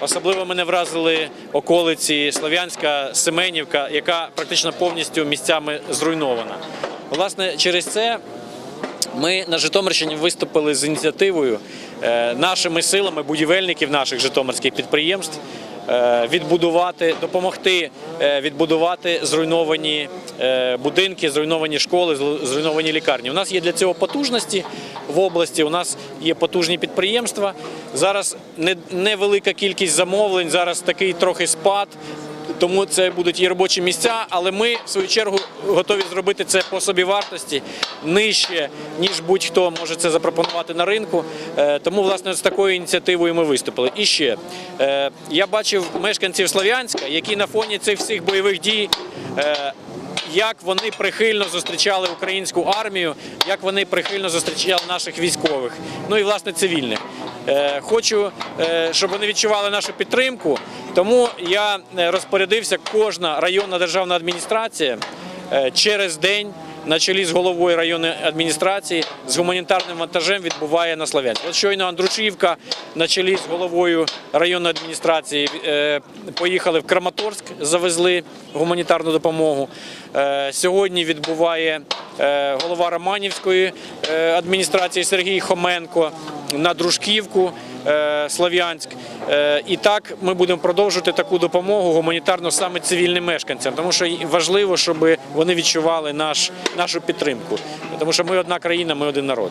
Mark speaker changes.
Speaker 1: Особливо мене вразили околиці Слов'янська, Семенівка, яка практично повністю місцями зруйнована. Власне, через це ми на Житомирщині виступили з ініціативою е, нашими силами будівельників наших житомирських підприємств е, відбудувати, допомогти е, відбудувати зруйновані будинки, зруйновані школи, зруйновані лікарні. У нас є для цього потужності в області. У нас є потужні підприємства. Зараз невелика кількість замовлень. Зараз такий трохи спад. Тому це будуть і робочі місця, але ми в свою чергу готові зробити це по собівартості нижче, ніж будь-хто може це запропонувати на ринку. Е, Тому, власне, з такою ініціативою ми виступили. І ще е, я бачив мешканців Слов'янська, які на фоні цих всіх бойових дій. Як вони прихильно зустрічали українську армію, як вони прихильно зустрічали наших військових, ну і власне цивільних. Е, Хочу, е, щоб вони відчували нашу підтримку. Тому я е, розпорядився, кожна районна державна адміністрація через день на чолі з головою районної адміністрації з гуманітарним вантажем відбуває на Слов'янськ. От щойно Андрушівка на чолі з головою районної адміністрації е, поїхали в Краматорськ, завезли гуманітарну допомогу. Е, Сьогодні відбуває голова Романівської е, адміністрації Сергій Хоменко на Дружківку, е, Слов'янськ. Е, І так ми будемо продовжувати таку допомогу гуманітарно саме цивільним мешканцям, тому що важливо, щоб вони відчували наш, нашу підтримку. Тому що ми одна країна, ми один народ.